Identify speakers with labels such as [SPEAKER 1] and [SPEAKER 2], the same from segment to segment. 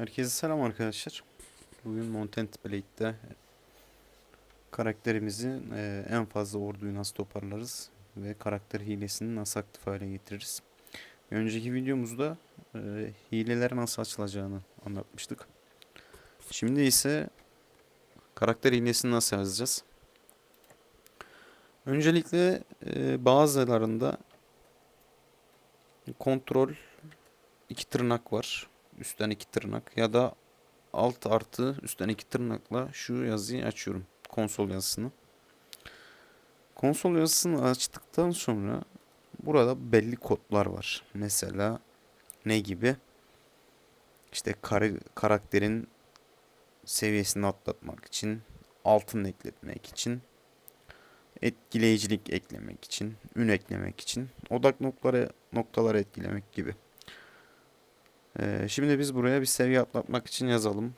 [SPEAKER 1] Herkese selam arkadaşlar. Bugün Montent Blade'de karakterimizi e, en fazla orduyu nasıl toparlarız ve karakter hilesini nasıl aktif hale getiririz. Önceki videomuzda e, hileler nasıl açılacağını anlatmıştık. Şimdi ise karakter hilesini nasıl yazacağız? Öncelikle e, bazılarında kontrol iki tırnak var. Üstten iki tırnak ya da alt artı üstten iki tırnakla şu yazıyı açıyorum. Konsol yazısını. Konsol yazısını açtıktan sonra burada belli kodlar var. Mesela ne gibi? İşte kar karakterin seviyesini atlatmak için, altın ekletmek için, etkileyicilik eklemek için, ün eklemek için, odak noktaları noktaları etkilemek gibi. Ee, şimdi biz buraya bir seviye atlatmak için yazalım.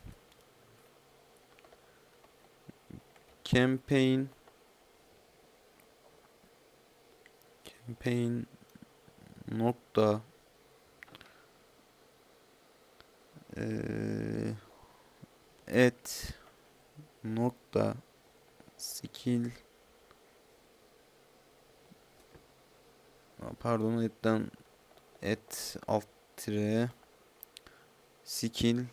[SPEAKER 1] Campaign. Campaign nokta. Ee, et nokta skill. Pardon etten et alt tire skill.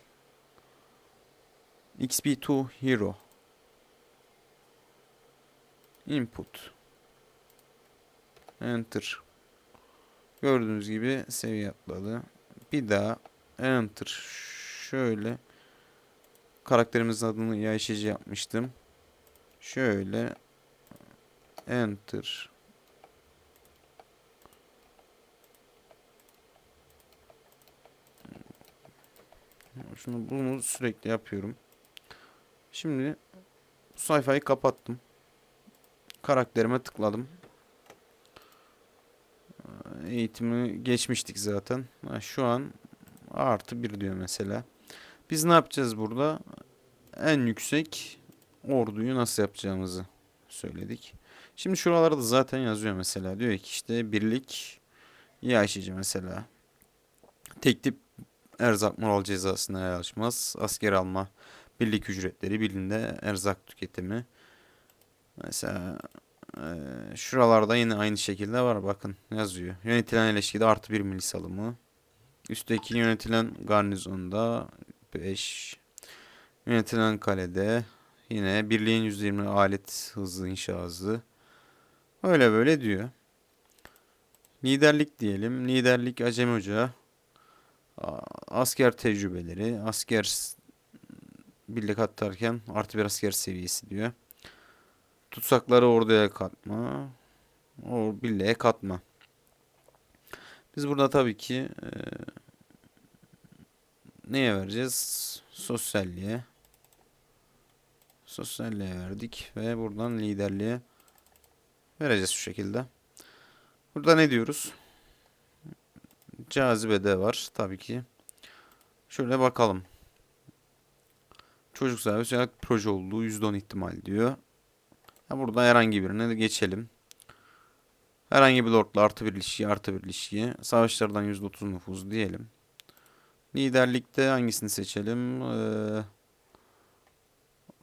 [SPEAKER 1] Xp2 hero. İnput. Enter. Gördüğünüz gibi seviye atladı. Bir daha enter. Şöyle karakterimizin adını yaşayıcı yapmıştım. Şöyle enter Şunu bunu sürekli yapıyorum. Şimdi bu sayfayı kapattım. Karakterime tıkladım. Eğitimi geçmiştik zaten. Şu an artı bir diyor mesela. Biz ne yapacağız burada? En yüksek orduyu nasıl yapacağımızı söyledik. Şimdi şuralarda zaten yazıyor mesela. Diyor ki işte birlik yaşayıcı mesela. Tek tip erzak moral cezasına yarışmaz. Asker alma, birlik ücretleri, birliğinde erzak tüketimi. Mesela eee, şuralarda yine aynı şekilde var bakın yazıyor. Yönetilen ilişkide artı bir milis alımı. Üstteki yönetilen garnizonda 5. Yönetilen kalede yine birliğin %20 alet hızı inşa hızı. Öyle böyle diyor. Liderlik diyelim. Liderlik Acemi Hoca. Asker tecrübeleri. Asker birlik atarken artı bir asker seviyesi diyor. Tutsakları orduya katma. O birliğe katma. Biz burada tabii ki e, neye vereceğiz? Sosyalliğe. Sosyalliğe verdik ve buradan liderliğe vereceğiz şu şekilde. Burada ne diyoruz? Cazibede var tabii ki. Şöyle bakalım. Çocuk sahibi veya proje olduğu %10 ihtimal diyor. Ya burada herhangi birine de geçelim. Herhangi bir lordla artı bir ilişki artı bir ilişki. Savaşlardan %30 nüfuz diyelim. Liderlikte hangisini seçelim? Ee,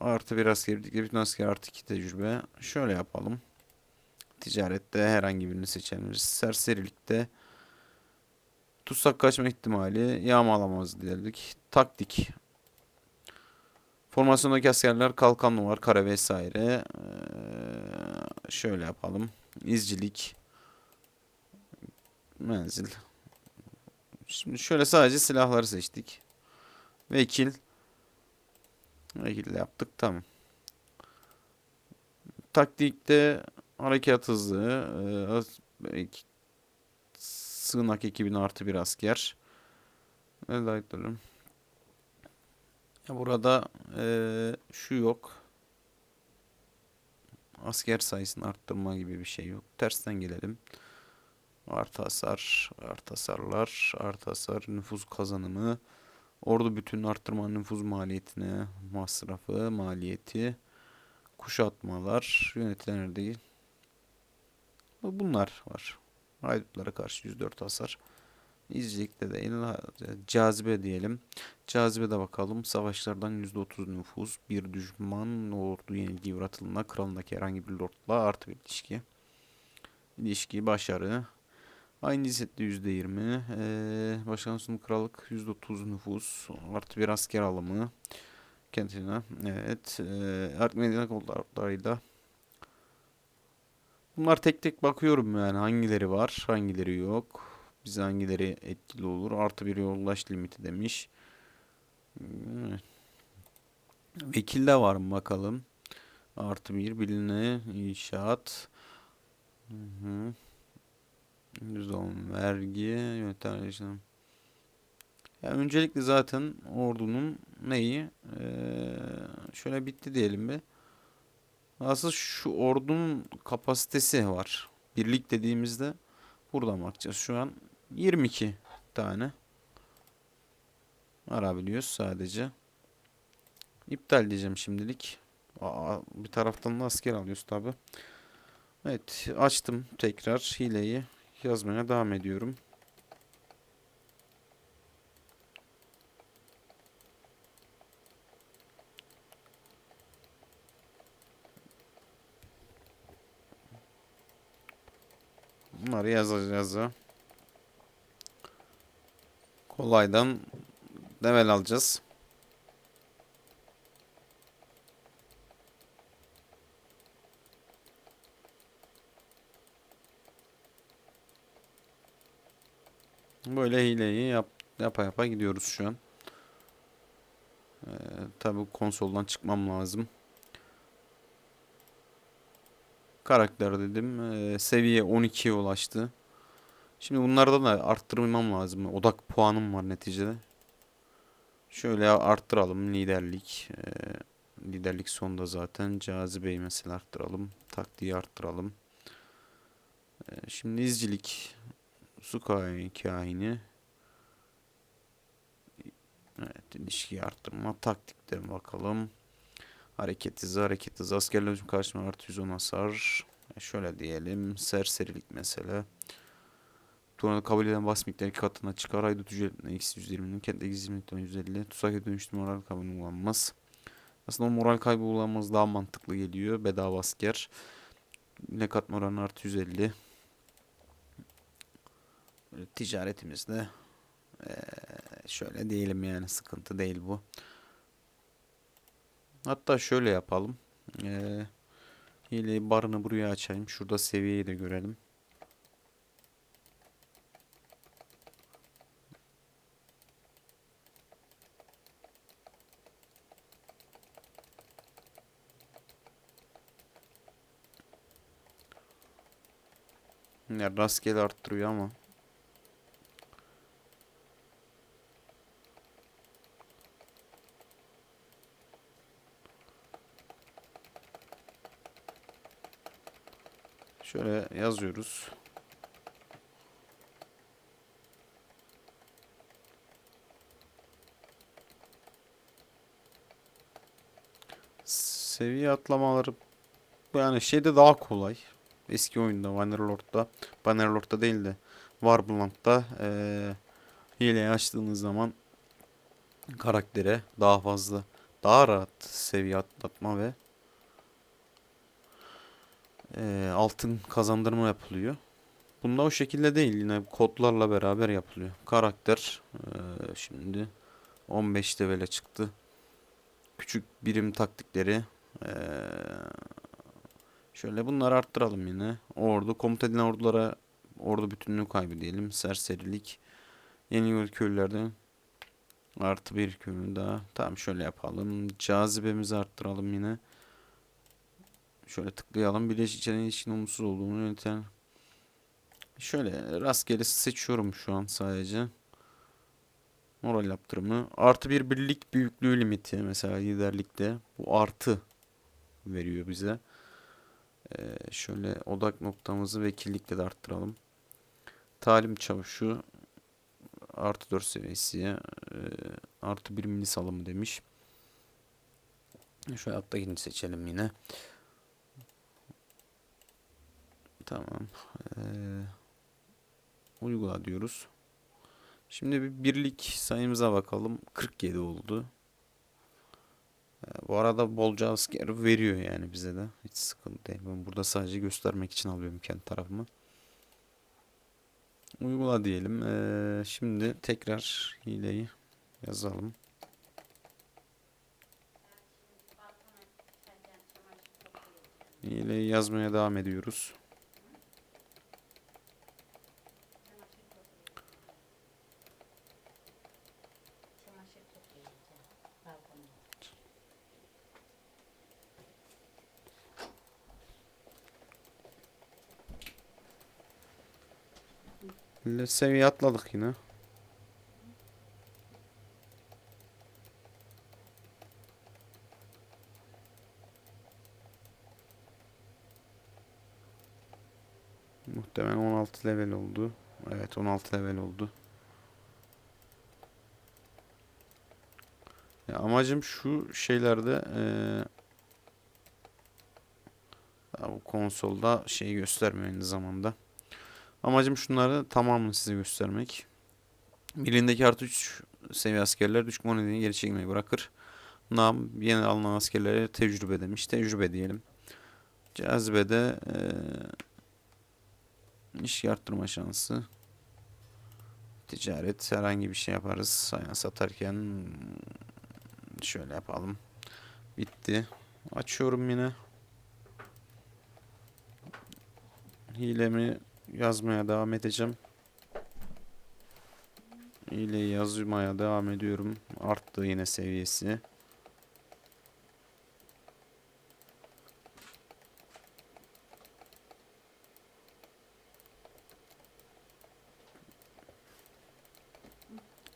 [SPEAKER 1] artı bir askerlikte bütün asker artı iki tecrübe. Şöyle yapalım. Ticarette herhangi birini seçelim. Serserilikte tutsak kaçma ihtimali yağmalamaz dedik. Taktik. Formasyondaki askerler kalkanlı var, kare vesaire. Ee, şöyle yapalım. İzcilik. Menzil. Şimdi şöyle sadece silahları seçtik. Vekil. Vekil yaptık tamam. Taktikte harekat hızı. e, ek- sığınak ekibine artı bir asker. Ya burada e, şu yok. Asker sayısını arttırma gibi bir şey yok. Tersten gelelim. Artı hasar, artı hasarlar, artı hasar, nüfuz kazanımı, ordu bütün arttırma nüfuz maliyetine, masrafı, maliyeti, kuşatmalar, yönetilen değil. Bunlar var. Haydutlara karşı 104 hasar. İzcilikte değil. Cazibe diyelim. Cazibe'de bakalım. Savaşlardan %30 nüfus. Bir düşman ordu yenilgiye uğratılığında kralındaki herhangi bir lordla artı bir ilişki. İlişki başarı. Aynı cinsiyette %20. Ee, başkan sonu krallık %30 nüfus. Artı bir asker alımı. Kendine. Evet. E, Art medya kodlarıyla. Bunlar tek tek bakıyorum yani hangileri var, hangileri yok. Bize hangileri etkili olur. Artı bir yollaş limiti demiş. Evet. Vekilde var mı bakalım. Artı bir biline inşaat. Hı hı. %10 vergi yönetim rejim. Ya öncelikle zaten ordunun neyi? Ee, şöyle bitti diyelim bir. Asıl şu ordunun kapasitesi var. Birlik dediğimizde buradan bakacağız. Şu an 22 tane arabiliyoruz sadece. İptal diyeceğim şimdilik. Aa, bir taraftan da asker alıyoruz tabi. Evet açtım tekrar hileyi yazmaya devam ediyorum. Bunları yazacağız ya. Kolaydan level alacağız. Böyle hileyi yap, yapa yapa gidiyoruz şu an. Ee, tabii konsoldan çıkmam lazım. Karakter dedim. Ee, seviye 12'ye ulaştı. Şimdi bunlarda da arttırmam lazım. Odak puanım var neticede. Şöyle arttıralım liderlik. Ee, liderlik sonda zaten. Cazibeyi mesela arttıralım. Taktiği arttıralım. Ee, şimdi izcilik. Su kahini. Evet ilişkiyi arttırma. Taktikten bakalım. Hareket hızı, hareket hızı. Askerler hücum karşıma artı 110 hasar. E, şöyle diyelim. Serserilik mesela. Tornado kabul eden bas miktarı iki katına çıkar. Haydut ücretine eksi 120'nin kendi eksi 150. Tuzak dönüştü moral kaybı uygulanmaz. Aslında o moral kaybı uygulanmaz daha mantıklı geliyor. Bedava asker. Ne katma oranı artı 150. Böyle ticaretimizde ee, şöyle diyelim yani sıkıntı değil bu. Hatta şöyle yapalım. Ee, hile barını buraya açayım. Şurada seviyeyi de görelim. Ya rastgele arttırıyor ama. Şöyle yazıyoruz. Seviye atlamaları yani şeyde daha kolay. Eski oyunda Bannerlord'da Bannerlord'da değil de Warbland'da ee, hileyi açtığınız zaman karaktere daha fazla daha rahat seviye atlatma ve e, altın kazandırma yapılıyor. Bunda o şekilde değil yine kodlarla beraber yapılıyor. Karakter e, şimdi 15 levele çıktı. Küçük birim taktikleri e, şöyle bunları arttıralım yine. Ordu komuta edilen ordulara ordu bütünlüğü kaybı diyelim. Serserilik yeni yol köylülerden artı bir köylü daha. Tamam şöyle yapalım. Cazibemizi arttıralım yine. Şöyle tıklayalım. Birleşik içeren ilişkin olumsuz olduğunu yöneten. Şöyle rastgele seçiyorum şu an sadece. Moral yaptırımı. Artı bir birlik büyüklüğü limiti. Mesela liderlikte. Bu artı veriyor bize. Ee, şöyle odak noktamızı vekillikle de arttıralım. Talim çavuşu artı 4 seviyesi e, artı 1 milis alımı demiş. Şöyle alttakini seçelim yine. Tamam. Ee, uygula diyoruz. Şimdi bir birlik sayımıza bakalım. 47 oldu. Ee, Bu arada bolca asker veriyor yani bize de. Hiç sıkıntı değil. Ben burada sadece göstermek için alıyorum kendi tarafımı. Uygula diyelim. Ee, şimdi tekrar hileyi yazalım. Hileyi yazmaya devam ediyoruz. Millet seviye atladık yine. Muhtemelen 16 level oldu. Evet 16 level oldu. Ya amacım şu şeylerde ya bu konsolda şeyi göstermiyor aynı zamanda. Amacım şunları tamamını size göstermek. Birindeki artı 3 seviye askerler düşman nedeniyle geri çekilmeyi bırakır. Nam yeni alınan askerlere tecrübe demiş. Tecrübe diyelim. Cazibede eee iş arttırma şansı. Ticaret herhangi bir şey yaparız. Yani satarken şöyle yapalım. Bitti. Açıyorum yine. Hilemi yazmaya devam edeceğim. Hileyi yazmaya devam ediyorum. Arttı yine seviyesi.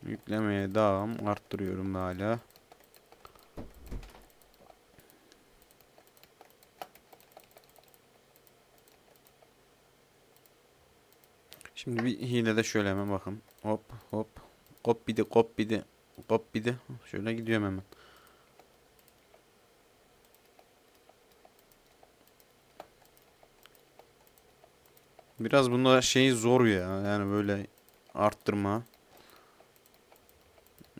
[SPEAKER 1] Yüklemeye devam. Arttırıyorum hala. Şimdi bir hile de şöyle hemen bakın. Hop hop. Hop bir de. Hop bir de. Şöyle gidiyorum hemen. Biraz bunda şey zor ya. Yani böyle arttırma.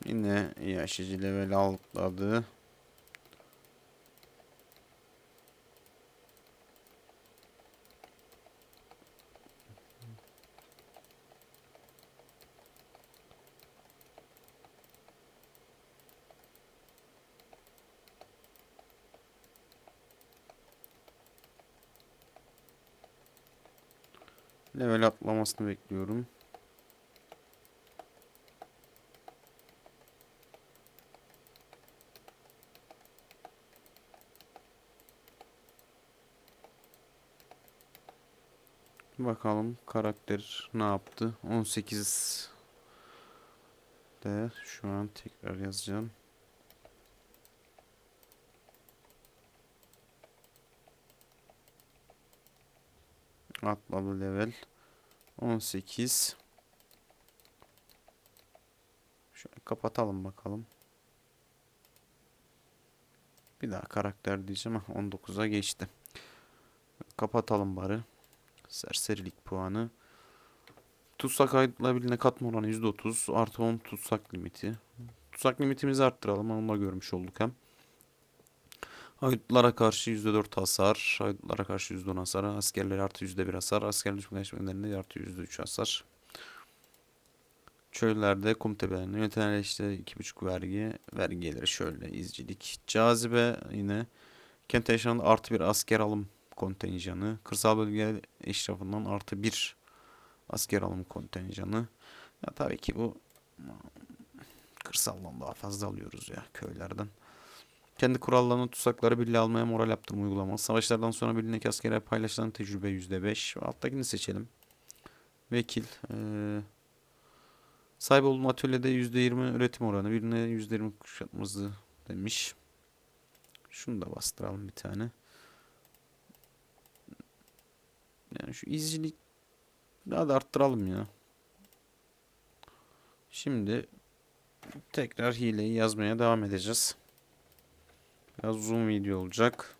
[SPEAKER 1] Yine yaşıcı level atladı. Level atlamasını bekliyorum. Bakalım karakter ne yaptı? 18 de şu an tekrar yazacağım. Atladı level. 18. Şöyle kapatalım bakalım. Bir daha karakter diyeceğim. Ah, 19'a geçti. Kapatalım bari. Serserilik puanı. Tutsak ayrılabilene katma oranı %30. Artı 10 tutsak limiti. Tutsak limitimizi arttıralım. Onu da görmüş olduk hem. Haydutlara karşı %4 hasar. Haydutlara karşı %10 hasar. Askerlere artı %1 hasar. Asker düşman geçmelerinde artı %3 hasar. Çöllerde kum tepelerinde yönetenler işte 2,5 vergi. Vergi geliri şöyle izcilik. Cazibe yine kent yaşamında artı bir asker alım kontenjanı. Kırsal bölge eşrafından artı bir asker alım kontenjanı. Ya tabii ki bu kırsaldan daha fazla alıyoruz ya köylerden. Kendi kurallarını tutsakları birliğe almaya moral yaptırma uygulaması. Savaşlardan sonra birliğindeki askerler paylaşılan tecrübe %5. Alttakini seçelim. Vekil. Ee, sahip olduğum atölyede %20 üretim oranı. Birine %20 kuşatması demiş. Şunu da bastıralım bir tane. Yani şu izcilik daha da arttıralım ya. Şimdi tekrar hileyi yazmaya devam edeceğiz. Biraz uzun video olacak.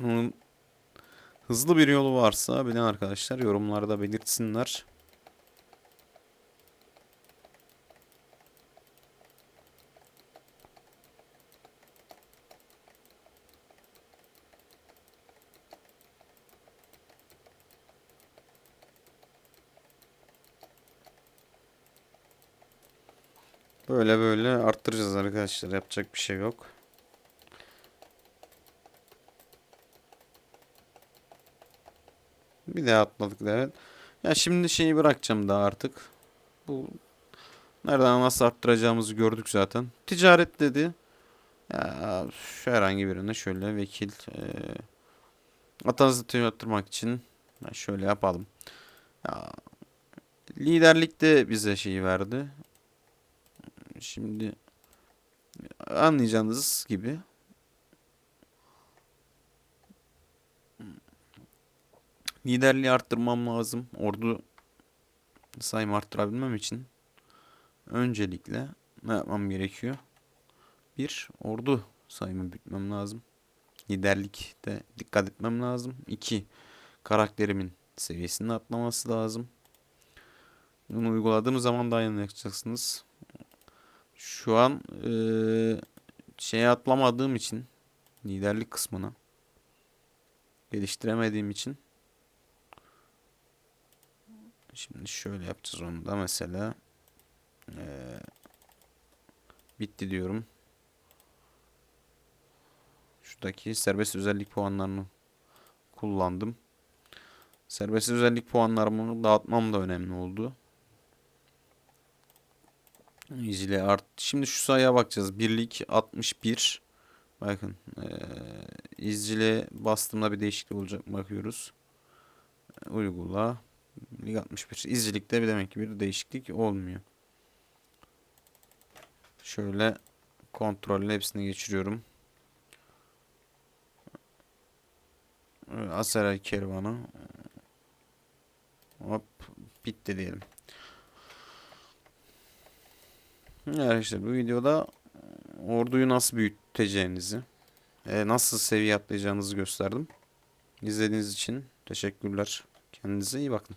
[SPEAKER 1] Bunun Hızlı bir yolu varsa bilen arkadaşlar yorumlarda belirtsinler. Böyle böyle arttıracağız arkadaşlar. Yapacak bir şey yok. Bir daha atladık da evet. Ya şimdi şeyi bırakacağım daha artık. Bu nereden nasıl arttıracağımızı gördük zaten. Ticaret dedi. Ya şu herhangi birine şöyle vekil e, atanızı arttırmak için şöyle yapalım. Ya, liderlik de bize şeyi verdi. Şimdi anlayacağınız gibi liderliği arttırmam lazım. Ordu sayımı arttırabilmem için öncelikle ne yapmam gerekiyor? Bir, ordu sayımı büyütmem lazım. Liderlikte dikkat etmem lazım. İki, karakterimin seviyesinin atlaması lazım. Bunu uyguladığım zaman daha iyi anlayacaksınız. Şu an eee şeye atlamadığım için liderlik kısmına geliştiremediğim için şimdi şöyle yapacağız onu da mesela eee, bitti diyorum. Şuradaki serbest özellik puanlarını kullandım. Serbest özellik puanlarımı dağıtmam da önemli oldu. İzle art. Şimdi şu sayıya bakacağız. Birlik 61. Bakın. Eee izcile bastığımda bir değişiklik olacak bakıyoruz. Uygula. Lig 61. İzcilikte bir demek ki bir değişiklik olmuyor. Şöyle kontrolle hepsini geçiriyorum. Aseray kervanı. Hop bitti diyelim. Arkadaşlar bu videoda orduyu nasıl büyüteceğinizi, e, nasıl seviye atlayacağınızı gösterdim. İzlediğiniz için teşekkürler. Kendinize iyi bakın.